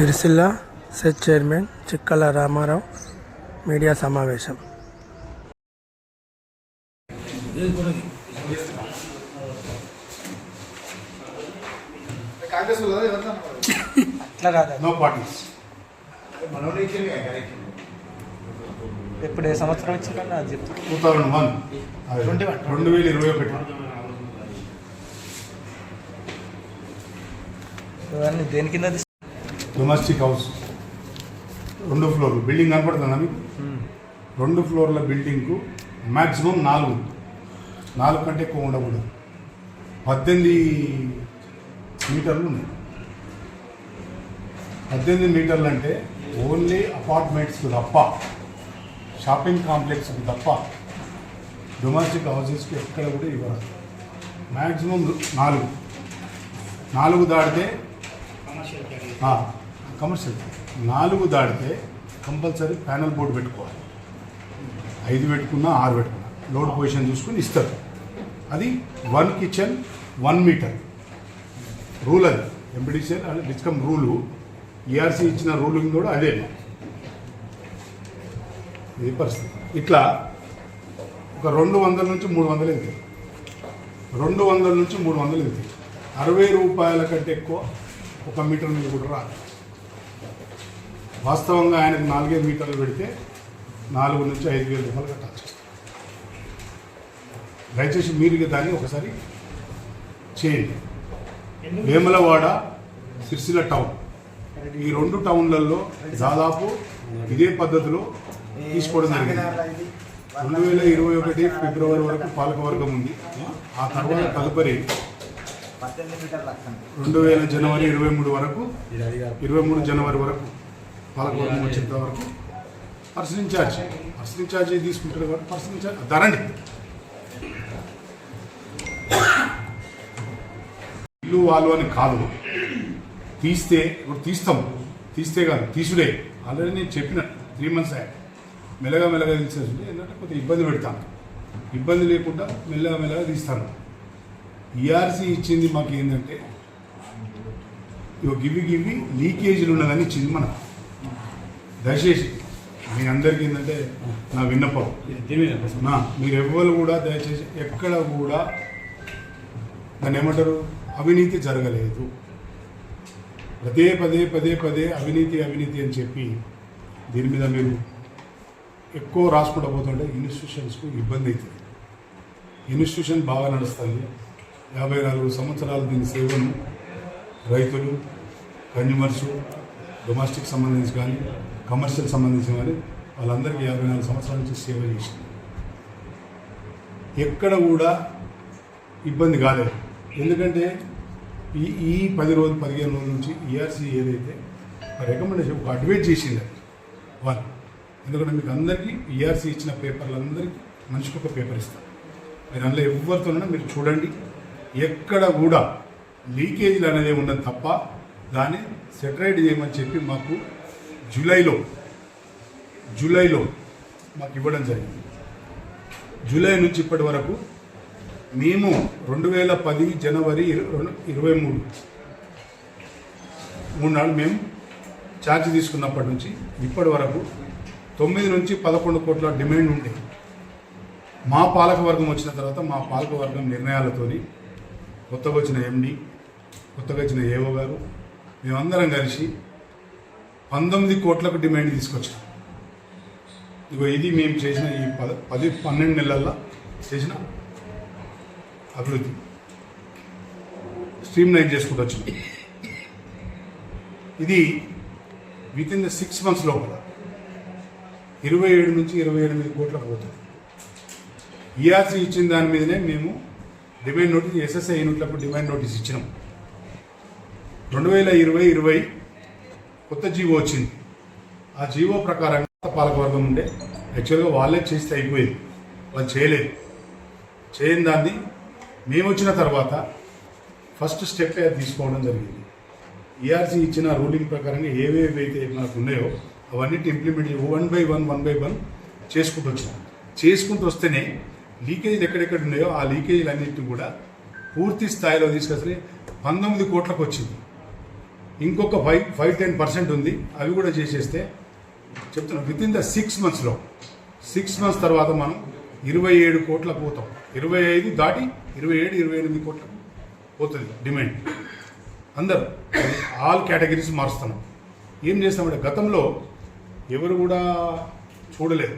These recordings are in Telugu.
Sircilla set chairman Chikkala Ramarao media సమావేశం. ఎప్పుడు ఏ సంవత్సరం ఇచ్చిందన్న అది టూ థౌజండ్ వన్. రెండు వేల ఇరవై ఒకటి. ఇవన్నీ దేని కింద డొమెస్టిక్ హౌస్ రెండు ఫ్లోర్లు బిల్డింగ్ కనపడుతుందా మీకు? రెండు ఫ్లోర్ల బిల్డింగ్కు మ్యాక్సిమం నాలుగు. నాలుగు కంటే ఎక్కువ ఉండకూడదు. పద్దెనిమిది మీటర్లు ఉన్నాయి. పద్దెనిమిది మీటర్లు అంటే ఓన్లీ అపార్ట్మెంట్స్కి తప్ప షాపింగ్ కాంప్లెక్స్కి తప్ప డొమెస్టిక్ హౌసెస్కి ఎక్కడ కూడా ఇవ్వరు. మ్యాక్సిమం నాలుగు. నాలుగు దాటితే ఆ, కమర్షియల్ నాలుగు దాటితే కంపల్సరీ ప్యానల్ బోర్డు పెట్టుకోవాలి. ఐదు పెట్టుకున్నా ఆరు పెట్టుకున్నా. లోడ్ పొజిషన్ చూసుకుని ఇస్తారు. అది one kitchen one meter. Rule అది. MPDCL and discom rule. ERC ఇచ్చిన రూలింగ్ కూడా అదే. ఇది పరిస్థితి. ఇట్లా ఒక రెండు వందల నుంచి మూడు వందలు వెళ్తాయి రెండు వందల నుంచి మూడు వందలు వెళ్తాయి అరవై రూపాయల కంటే ఎక్కువ ఒక మీటర్ మీద కూడా రాదు. వాస్తవంగా ఆయనకు నాలుగైదు మీటర్లు పెడితే నాలుగు నుంచి ఐదు వేల రూపాయలు కట్టాల్సి వస్తుంది. దయచేసి మీరు దాన్ని ఒకసారి చేయండి. వేములవాడ సిరిసిల్ల టౌన్. ఈ రెండు టౌన్లలో దాదాపు ఇదే పద్ధతిలో తీసుకోవడం జరిగింది. రెండు వేల ఇరవై ఒకటి ఫిబ్రవరి వరకు పాలకవర్గం ఉంది. ఆ తర్వాత తదుపరి రెండు వేల జనవరి ఇరవై మూడు వరకు ఇరవై మూడు జనవరి వరకు పాలకవర్గం వచ్చేంత వరకు పర్సన్ ఇన్ఛార్జ్ పర్సన్ ఇన్ఛార్జ్ తీసుకుంటారు కాబట్టి పర్సన్ ఇన్ఛార్జ్ ధరండి ఇల్లు వాళ్ళు అని కాదు. తీస్తే ఇప్పుడు తీస్తాం. తీస్తే కాదు తీసుడే. ఆల్రెడీ నేను చెప్పిన త్రీ మంత్స్ అయ్యా మెల్లగా మెల్లగా తీసేసి ఏంటంటే కొంత ఇబ్బంది పెడతాను ఇబ్బంది లేకుండా మెల్లగా మెల్లగా తీస్తాను. ఈఆర్సీ ఇచ్చింది మాకు ఏంటంటే ఇవి గివి గివి లీకేజీలు ఉన్నదని ఇచ్చింది మనకు. దయచేసి మీ అందరికీ ఏంటంటే నా విన్నపం. నా మీరు ఎవ్వరు కూడా దయచేసి ఎక్కడ కూడా దాన్ని ఏమంటారు? అవినీతి జరగలేదు. పదే పదే పదే పదే అవినీతి అవినీతి అని చెప్పి దీని మీద మీరు ఎక్కువ రాసుకుంటూ పోతుంటే ఇన్స్టిట్యూషన్స్కు ఇబ్బంది అవుతుంది. ఇన్స్టిట్యూషన్ బాగా నడుస్తుంది యాభై నాలుగు సంవత్సరాలు దీని సేవను రైతులు కన్జ్యూమర్స్ డొమెస్టిక్ సంబంధించి కానీ కమర్షియల్ సంబంధించిన కానీ వాళ్ళందరికీ యాభై నాలుగు సంవత్సరాల నుంచి సేవ చేసింది. ఎక్కడ కూడా ఇబ్బంది కాలేదు ఎందుకంటే ఈ ఈ పది రోజులు పదిహేను రోజుల నుంచి ఈఆర్సీ ఏదైతే రికమెండేషన్ ఒక అడ్వైజ్ చేసింది. వన్ ఎందుకంటే మీకు అందరికీ ఈఆర్సీ ఇచ్చిన పేపర్లందరికీ మనిషికి ఒక పేపర్ ఇస్తారు మీరు అందులో ఎవరితోనైనా మీరు చూడండి. ఎక్కడ కూడా లీకేజీలు అనేది ఉండదు తప్ప దాన్ని సెటరైట్ చేయమని చెప్పి మాకు జూలైలో జూలైలో మాకు ఇవ్వడం జరిగింది. జూలై నుంచి ఇప్పటి వరకు మేము రెండు వేల పది జనవరి ఇరవై మూడు మూడు నాడు మేము ఛార్జ్ తీసుకున్నప్పటి నుంచి ఇప్పటి వరకు తొమ్మిది నుంచి పదకొండు కోట్ల డిమాండ్ ఉండే. మా పాలకవర్గం వచ్చిన తర్వాత మా పాలకవర్గం నిర్ణయాలతోని కొత్తగా వచ్చిన ఎండి కొత్తగా వచ్చిన ఏవో గారు మేమందరం కలిసి పంతొమ్మిది కోట్లకు డిమాండ్ తీసుకొచ్చాం ఇగో ఇది మేము చేసిన ఈ పద పది పన్నెండు నెలల్లో చేసిన అభివృద్ధి. స్ట్రీమ్ లైన్ చేసుకుంటూ వచ్చింది ఇది within the six months లోపల ఇరవై ఏడు నుంచి ఇరవై ఎనిమిది కోట్లకు పోతుంది. ఈఆర్సీ ఇచ్చిన దాని మీదనే మేము డిమాండ్ నోటీస్ ఎస్ఎస్ఐ యూనిట్లకు డిమాండ్ నోటీస్ ఇచ్చినాం. రెండు వేల ఇరవై ఇరవై కొత్త జీవో వచ్చింది. ఆ జీవో ప్రకారంగా పాలకవర్గం ఉండే. యాక్చువల్గా వాళ్ళే చేస్తే అయిపోయేది. వాళ్ళు చేయలేదు. చేయని దాన్ని మేము వచ్చిన తర్వాత ఫస్ట్ స్టెప్ అది తీసుకోవడం జరిగింది. ఈఆర్సీ ఇచ్చిన రూలింగ్ ప్రకారంగా ఏవేవి అయితే మనకు ఉన్నాయో అవన్నిటి implement one by one one by one చేసుకుంటూ వచ్చినాం. చేసుకుంటూ వస్తేనే లీకేజీలు ఎక్కడెక్కడ ఉన్నాయో ఆ లీకేజీలు అన్నింటినీ కూడా పూర్తి స్థాయిలో తీసుకొస్తే పంతొమ్మిది కోట్లకు వచ్చింది. ఇంకొక ఫైవ్ ఫైవ్ టెన్ పర్సెంట్ ఉంది. అవి కూడా చేసేస్తే చెప్తున్నా విత్ ఇన్ ద సిక్స్ మంత్స్లో సిక్స్ మంత్స్ తర్వాత మనం ఇరవై ఏడు కోట్ల పోతాం. ఇరవై ఐదు దాటి ఇరవై ఏడు ఇరవై ఎనిమిది కోట్ల పోతుంది డిమాండ్. అందరు ఆల్ కేటగిరీస్ మారుస్తున్నాం. ఏం చేస్తామంటే గతంలో ఎవరు కూడా చూడలేదు.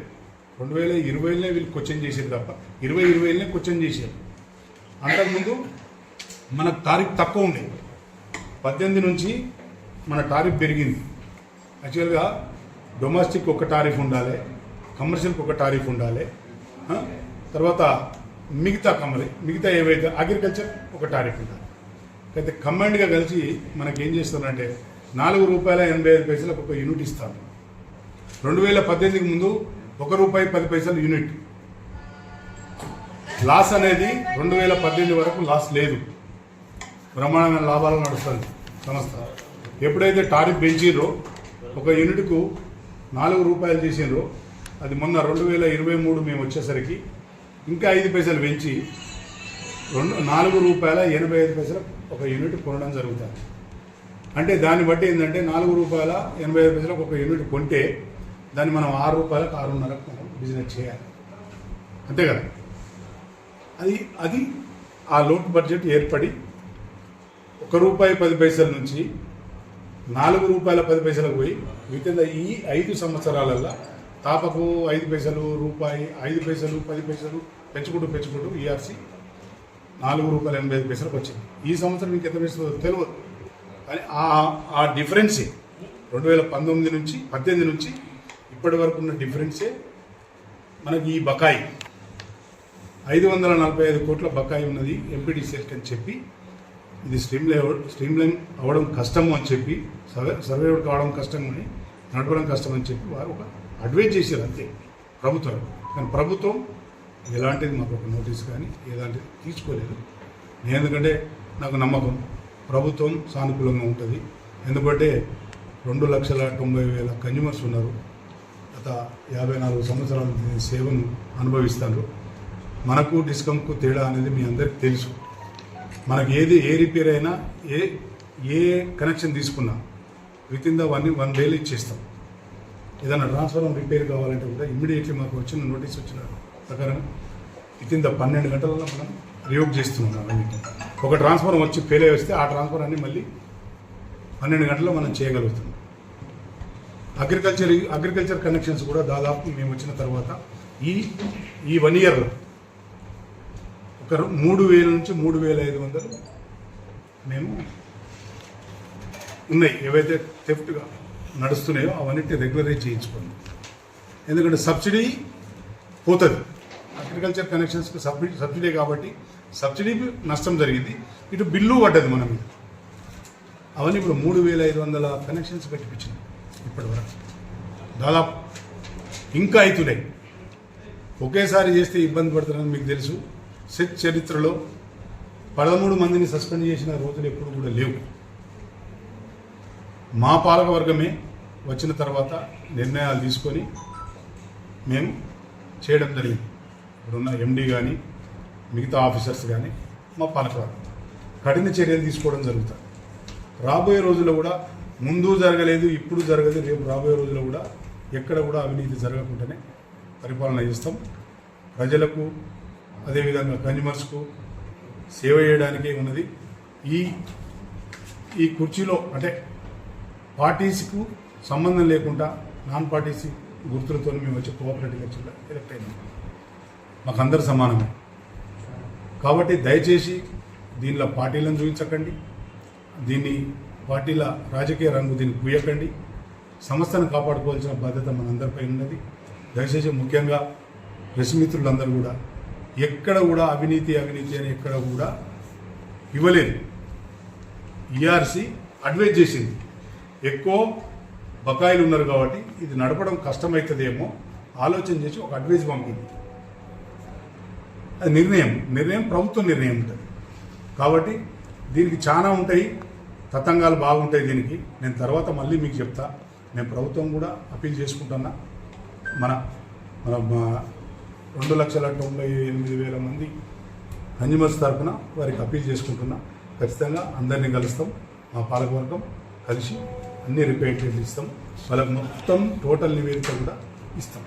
రెండు వేల ఇరవైలోనే వీళ్ళు క్వశ్చన్ చేసేది తప్ప ఇరవై ఇరవైలోనే క్వశ్చన్ చేశారు. అంతకుముందు మనకు తారీఖు తక్కువ ఉండేది. పద్దెనిమిది నుంచి మన టారిఫ్ పెరిగింది. యాక్చువల్గా డొమెస్టిక్ ఒక టారిఫ్ ఉండాలి కమర్షియల్కి ఒక టారిఫ్ ఉండాలి తర్వాత మిగతా కమలి మిగతా ఏవైతే అగ్రికల్చర్ ఒక టారిఫ్ ఉండాలి. అయితే కమాండ్గా కలిసి మనకి ఏం చేస్తున్నారంటే నాలుగు రూపాయల ఎనభై ఐదు పైసలకు ఒక యూనిట్ ఇస్తారు. రెండు వేల పద్దెనిమిదికి ముందు ఒక రూపాయి పది పైసలు యూనిట్ లాస్ అనేది రెండు వేల పద్దెనిమిది వరకు లాస్ లేదు. బ్రహ్మాండమైన లాభాలు నడుస్తుంది సంస్థ. ఎప్పుడైతే టారిఫ్ పెంచిర్రో ఒక యూనిట్కు నాలుగు రూపాయలు చేసిండ్రో అది మొన్న రెండు వేల ఇరవై మూడు మేము వచ్చేసరికి ఇంకా ఐదు పైసలు పెంచి రెండు నాలుగు రూపాయల ఎనభై ఐదు పైసలు ఒక యూనిట్ కొనడం జరుగుతుంది. అంటే దాన్ని బట్టి ఏంటంటే నాలుగు రూపాయల ఎనభై ఐదు పైసలకు ఒక యూనిట్ కొంటే దాన్ని మనం ఆరు రూపాయలకు ఆరున్నరకు మనం బిజినెస్ చేయాలి. అంతే కదా? అది అది ఆ లోటు బడ్జెట్ ఏర్పడి ఒక్క రూపాయి పది పైసల నుంచి నాలుగు రూపాయల పది పైసలకు పోయి విత్ ద ఈ ఐదు సంవత్సరాలల్లో తాపకు ఐదు పైసలు రూపాయి ఐదు పైసలు పది పైసలు పెంచుకుంటూ పెంచుకుంటూ ఈఆర్సీ నాలుగు రూపాయల ఎనభై ఐదు పైసలకు వచ్చింది. ఈ సంవత్సరం ఇంకెంత పైసలు తెలియదు కానీ ఆ ఆ డిఫరెన్సే రెండు వేల పంతొమ్మిది నుంచి పద్దెనిమిది నుంచి ఇప్పటి వరకు ఉన్న డిఫరెన్సే మనకి ఈ బకాయి. ఐదు వందల నలభై ఐదు కోట్ల బకాయి ఉన్నది ఎంపీడీసీఎల్కి అని చెప్పి ఇది స్ట్రీమ్ లైన్ స్ట్రీమ్ లైన్ అవ్వడం కష్టము అని చెప్పి సర్వే సర్వే కావడం కష్టం అని నడపడం కష్టం అని చెప్పి వారు ఒక అడ్వైజ్ చేశారు అంతే ప్రభుత్వం. కానీ ప్రభుత్వం ఎలాంటిది మాకు ఒక నోటీస్ కానీ ఎలాంటిది తీసుకోలేదు. నేను ఎందుకంటే నాకు నమ్మకం ప్రభుత్వం సానుకూలంగా ఉంటుంది. ఎందుకంటే రెండు లక్షల తొంభై వేల కన్జ్యూమర్స్ ఉన్నారు. గత యాభై నాలుగు సంవత్సరాల సేవను అనుభవిస్తారు మనకు డిస్కౌంట్కు తేడా అనేది మీ అందరికీ తెలుసు. మనకి ఏది ఏ రిపేర్ అయినా ఏ ఏ కనెక్షన్ తీసుకున్నా within the one one డేలో ఇచ్చేస్తాం. ఏదైనా ట్రాన్స్ఫార్మర్ రిపేర్ కావాలంటే కూడా ఇమ్మీడియట్లీ మాకు వచ్చిన నోటీస్ వచ్చిన ప్రకారం విత్ ఇన్ ద పన్నెండు గంటలలో మనం రియోగ్ చేస్తున్నాం అవన్నీ. ఒక ట్రాన్స్ఫార్మర్ వచ్చి ఫెయిల్ అయి వస్తే ఆ ట్రాన్స్ఫర్ అన్ని మళ్ళీ పన్నెండు గంటల్లో మనం చేయగలుగుతున్నాం అగ్రికల్చర్ అగ్రికల్చర్ కనెక్షన్స్ కూడా దాదాపు మేము వచ్చిన తర్వాత ఈ ఈ వన్ ఇయర్లో ఒక మూడు వేల నుంచి మూడు వేల ఐదు వందలు మేము ఉన్నాయి. ఏవైతే థెఫ్ట్గా నడుస్తున్నాయో అవన్నిటిని రెగ్యులరైజ్ చేయించుకోండి ఎందుకంటే సబ్సిడీ పోతుంది. అగ్రికల్చర్ కనెక్షన్స్కి సబ్సిడీ సబ్సిడీ కాబట్టి సబ్సిడీ నష్టం జరిగింది. ఇటు బిల్లు పడ్డది మన మీద. అవన్నీ ఇప్పుడు మూడు వేల ఐదు వందల కనెక్షన్స్ పెట్టిపించింది ఇప్పటి వరకు దాదాపు ఇంకా అవుతున్నాయి. ఒకేసారి చేస్తే ఇబ్బంది పడుతున్నారని మీకు తెలుసు. సెట్ చరిత్రలో పదమూడు మందిని సస్పెండ్ చేసిన రోజులు ఎప్పుడు కూడా లేవు. మా పాలకవర్గమే వచ్చిన తర్వాత నిర్ణయాలు తీసుకొని మేము చేయడం జరిగింది. ఇప్పుడున్న ఎండీ కానీ మిగతా ఆఫీసర్స్ కానీ మా పాలకవర్గం కఠిన చర్యలు తీసుకోవడం జరుగుతుంది రాబోయే రోజుల్లో కూడా ముందు జరగలేదు ఇప్పుడు జరగదు రేపు రాబోయే రోజుల్లో కూడా ఎక్కడ కూడా అవినీతి జరగకుండానే పరిపాలన చేస్తాం. ప్రజలకు అదేవిధంగా కన్జ్యూమర్స్కు సేవ చేయడానికే ఉన్నది. ఈ ఈ కుర్చీలో అంటే పార్టీస్కు సంబంధం లేకుండా నాన్ పార్టీస్ గుర్తులతో మేము వచ్చి కోఆపరేటివ్ ఎలక్షన్లో ఎలక్ట్ అయినాం. మాకు అందరు సమానమే. కాబట్టి దయచేసి దీనిలో పార్టీలను చూపించకండి. దీన్ని పార్టీల రాజకీయ రంగు దీన్ని పూయకండి. సంస్థను కాపాడుకోవాల్సిన బాధ్యత మనందరిపై ఉన్నది. దయచేసి ముఖ్యంగా ప్రెస్ మిత్రులందరూ కూడా ఎక్కడ కూడా అవినీతి అవినీతి అని ఎక్కడ కూడా ఇవ్వలేదు. ఈఆర్సీ అడ్వైజ్ చేసింది. ఎక్కువ బకాయిలు ఉన్నారు కాబట్టి ఇది నడపడం కష్టమవుతుందేమో ఆలోచన చేసి ఒక అడ్వైజ్ పంపింది. అది నిర్ణయం. నిర్ణయం ప్రభుత్వ నిర్ణయం ఉంటుంది. కాబట్టి దీనికి చాలా ఉంటాయి తతంగాలు బాగుంటాయి దీనికి. నేను తర్వాత మళ్ళీ మీకు చెప్తా. నేను ప్రభుత్వం కూడా అప్పీల్ చేసుకుంటున్నా. మన మన మా- రెండు లక్షల తొంభై ఎనిమిది వేల మంది కన్జ్యూమర్స్ తరఫున వారికి అప్పీల్ చేసుకుంటున్నా. ఖచ్చితంగా అందరినీ కలుస్తాం. మా పాలకవర్గం కలిసి అన్ని రిపేటెడ్లు ఇస్తాం. వాళ్ళకి మొత్తం టోటల్ నివేదిక కూడా ఇస్తాం.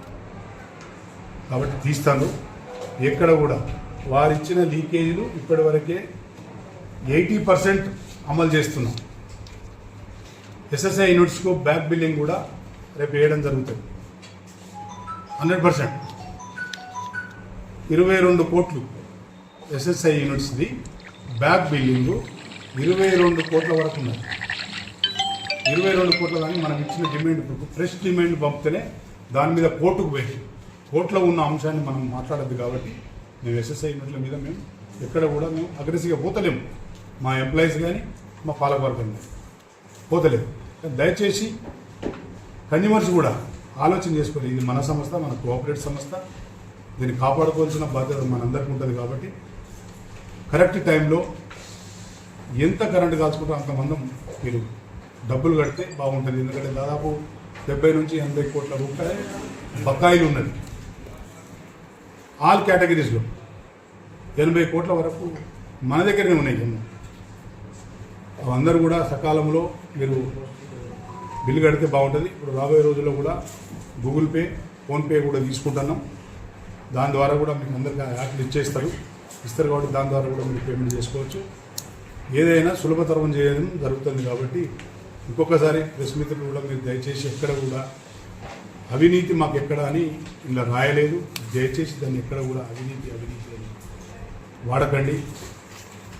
కాబట్టి తీస్తాను. ఎక్కడ కూడా వారిచ్చిన లీకేజీలు ఇప్పటివరకే ఎయిటీ పర్సెంట్ అమలు చేస్తున్నాం. ఎస్ఎస్ఐ యూనిట్స్కు బ్యాక్ బిల్లింగ్ కూడా రేపు వేయడం జరుగుతుంది. Hundred percent. ఇరవై రెండు కోట్లు ఎస్ఎస్ఐ యూనిట్స్ది బ్యాక్ బిల్లింగ్ ఇరవై రెండు కోట్ల వరకు ఉన్నది. ఇరవై రెండు కోట్ల కానీ మనం ఇచ్చిన డిమాండ్ ఫ్రెష్ డిమాండ్ పంపితేనే దాని మీద కోర్టుకు పోయి కోర్టులో ఉన్న అంశాన్ని మనం మాట్లాడద్దు కాబట్టి మేము ఎస్ఎస్ఐ యూనిట్ల మీద మేము ఎక్కడ కూడా మేము అగ్రెసివ్గా పోతలేము. మా ఎంప్లాయీస్ కానీ మా పాలకవర్గం కానీ పోతలేము. దయచేసి కన్యూమర్స్ కూడా ఆలోచన చేసుకోవాలి. ఇది మన సంస్థ మన కోఆపరేట్ సంస్థ. దీన్ని కాపాడుకోవాల్సిన బాధ్యత మనందరికీ ఉంటుంది కాబట్టి కరెక్ట్ టైంలో ఎంత కరెంట్ కాల్చుకుంటే అంతమందం మీరు డబ్బులు కడితే బాగుంటుంది. ఎందుకంటే దాదాపు డెబ్బై నుంచి ఎనభై కోట్ల రూపాయలు బకాయిలు ఉన్నది. ఆల్ కేటగిరీస్లో ఎనభై కోట్ల వరకు మన దగ్గరనే ఉన్నాయి జమ్మూ అందరూ కూడా సకాలంలో మీరు బిల్లు కడితే బాగుంటుంది. ఇప్పుడు రాబోయే రోజుల్లో కూడా గూగుల్ పే ఫోన్పే కూడా తీసుకుంటున్నాం. దాని ద్వారా కూడా మీకు అందరికీ యాప్లు ఇచ్చేస్తారు. ఇస్తారు కాబట్టి దాని ద్వారా కూడా మీరు పేమెంట్ చేసుకోవచ్చు. ఏదైనా సులభతరం చేయడం జరుగుతుంది కాబట్టి ఇంకొకసారి ప్రెస్ మిత్రులు కూడా మీరు దయచేసి ఎక్కడ కూడా అవినీతి మాకు ఎక్కడ అని ఇలా రాయలేదు. దయచేసి దాన్ని ఎక్కడ కూడా అవినీతి అవినీతి అని వాడకండి.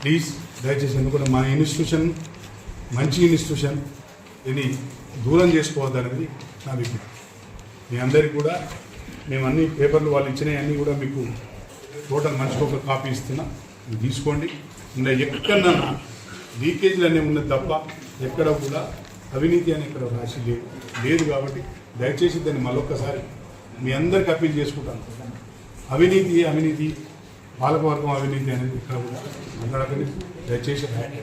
ప్లీజ్ దయచేసి ఎందుకంటే మన ఇన్స్టిట్యూషన్ మంచి ఇన్స్టిట్యూషన్ దీన్ని దూరం చేసుకోవద్దనేది నా విజ్ఞప్తి మీ అందరికీ కూడా మేము అన్ని పేపర్లు వాళ్ళు ఇచ్చినవి అన్నీ కూడా మీకు టోటల్ మనిషికి ఒక కాపీ ఇస్తున్నా. మీరు తీసుకోండి. ఇంకా ఎక్కడన్నా లీకేజీలు అనేవి ఉన్నది తప్ప ఎక్కడ కూడా అవినీతి అని ఇక్కడ రాసి లేదు. లేదు కాబట్టి దయచేసి దాన్ని మరొకసారి మీ అందరికి అప్పీల్ చేసుకుంటాను. అవినీతి అవినీతి పాలకవర్గం అవినీతి అనేది ఇక్కడ కూడా మాట్లాడకండి. దయచేసి రాయండి.